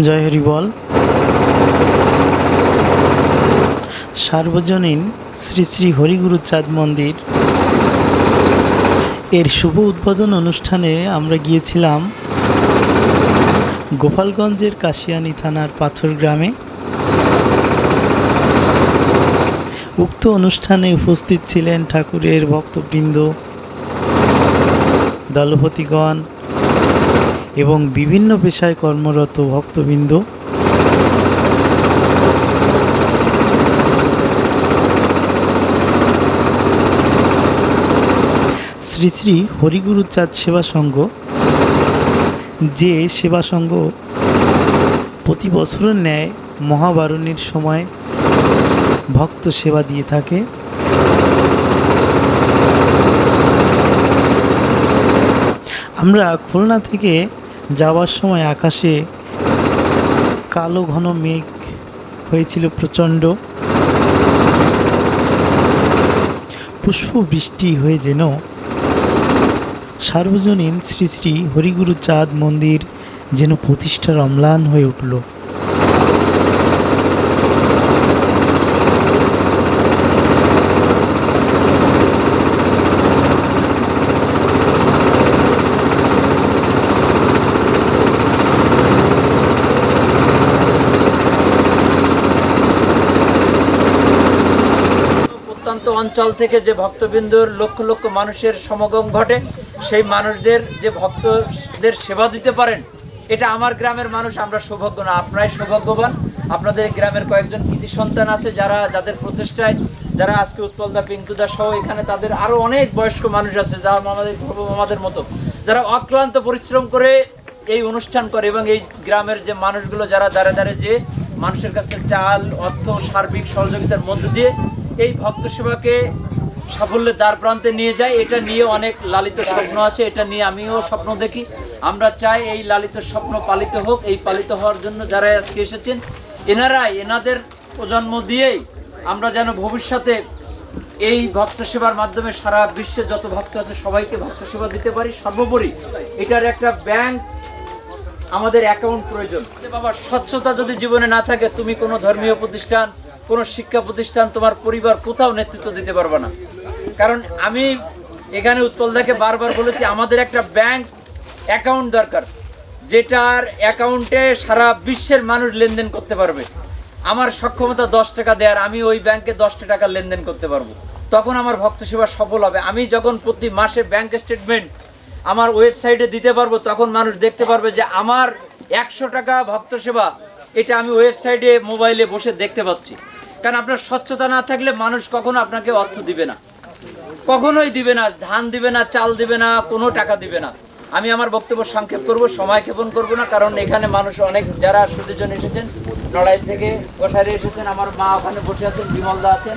জয় হরি বল। সার্বজনীন শ্রী শ্রী হরিগুরু চাঁদ মন্দির। এর শুভ উদ্বোধন অনুষ্ঠানে আমরা গিয়েছিলাম গোপালগঞ্জের কাশিয়ানী থানার পাথর গ্রামে। উক্ত অনুষ্ঠানে উপস্থিত ছিলেন ঠাকুরের ভক্তবৃন্দ, দলপতিগণ এবং বিভিন্ন পেশায় কর্মরত ভক্তবৃন্দ। শ্রী শ্রী হরিগুরু চাঁদ সেবা সংঘ, যে সেবা সংঘ প্রতি বছরের ন্যায় মহাবারণীর সময়, ভক্ত সেবা দিয়ে থাকে। আমরা খুলনা থেকে যাওয়ার সময় আকাশে কালো ঘন মেঘ হয়েছিল প্রচণ্ড। পুষ্প বৃষ্টি হয়ে যেন সার্বজনীন শ্রী শ্রী হরিগুরু চাঁদ মন্দির যেন প্রতিষ্ঠার অম্লান হয়ে উঠল। প্রত্যন্ত অঞ্চল থেকে যে ভক্তবৃন্দর লক্ষ লক্ষ মানুষের সমাগম ঘটে, সেই মানুষদের যে ভক্তদের সেবা দিতে পারেন, এটা আমার গ্রামের মানুষ আমরা সৌভাগ্য না, আপনারাই সৌভাগ্যবান। আপনাদের গ্রামের কয়েকজন কৃতি সন্তান আছে যারা, যাদের প্রচেষ্টায়, যারা আজকে উৎপলদা পিঙ্কুদা সহ এখানে তাদের আরও অনেক বয়স্ক মানুষ আছে যারা আমাদের আমাদের মতো। যারা অক্লান্ত পরিশ্রম করে এই অনুষ্ঠান করে এবং এই গ্রামের যে মানুষগুলো যারা দাঁড়ে দাঁড়ে যে মানুষের কাছে চাল, অর্থ, সার্বিক সহযোগিতার মধ্য দিয়ে এই ভক্ত সেবাকে সাফল্যের দ্বার প্রান্তে নিয়ে যায়। এটা নিয়ে অনেক লালিত স্বপ্ন আছে, এটা নিয়ে আমিও স্বপ্ন দেখি। আমরা চাই এই লালিত স্বপ্ন পালিত হোক, এই পালিত হওয়ার জন্য যারা আজকে এসেছেন, এনারাই, এনাদের প্রজন্ম দিয়েই আমরা যেন ভবিষ্যতে এই ভক্ত সেবার মাধ্যমে সারা বিশ্বে যত ভক্ত আছে, সবাইকে ভক্ত সেবা দিতে পারি। সর্বোপরি এটার একটা ব্যাংক আমাদের অ্যাকাউন্ট প্রয়োজন। বাবা, স্বচ্ছতা যদি জীবনে না থাকে, তুমি কোনো ধর্মীয় প্রতিষ্ঠান কোনো শিক্ষা প্রতিষ্ঠান তোমার পরিবার কোথাও নেতৃত্ব দিতে পারবে না। কারণ আমি এখানে উৎপলদাকে বারবার বলেছি, আমাদের একটা ব্যাংক অ্যাকাউন্ট দরকার, যেটার অ্যাকাউন্টে সারা বিশ্বের মানুষ লেনদেন করতে পারবে। আমার সক্ষমতা দশ টাকা দেওয়ার আমি ওই ব্যাংকে দশটা টাকা লেনদেন করতে পারব। তখন আমার ভক্ত সেবা সফল হবে। আমি যখন প্রতি মাসে ব্যাংক স্টেটমেন্ট আমার ওয়েবসাইটে দিতে পারব, তখন মানুষ দেখতে পারবে যে আমার একশো টাকা ভক্ত সেবা, এটা আমি ওয়েবসাইটে, মোবাইলে বসে দেখতে পাচ্ছি। কারণ আপনার স্বচ্ছতা না থাকলে মানুষ কখনো আপনাকে অর্থ দিবে না। কখনোই দিবে না, ধান দিবে না, চাল দিবে না, কোনো টাকা দিবে না। আমি আমার বক্তব্য সংক্ষেপ করব, সময় ক্ষেপণ করব না, কারণ এখানে মানুষ অনেক, যারা সুদীজন এসেছেন লড়াই থেকে কষারে এসেছেন, আমার মা ওখানে বসে আছেন, বিমলদা আছেন।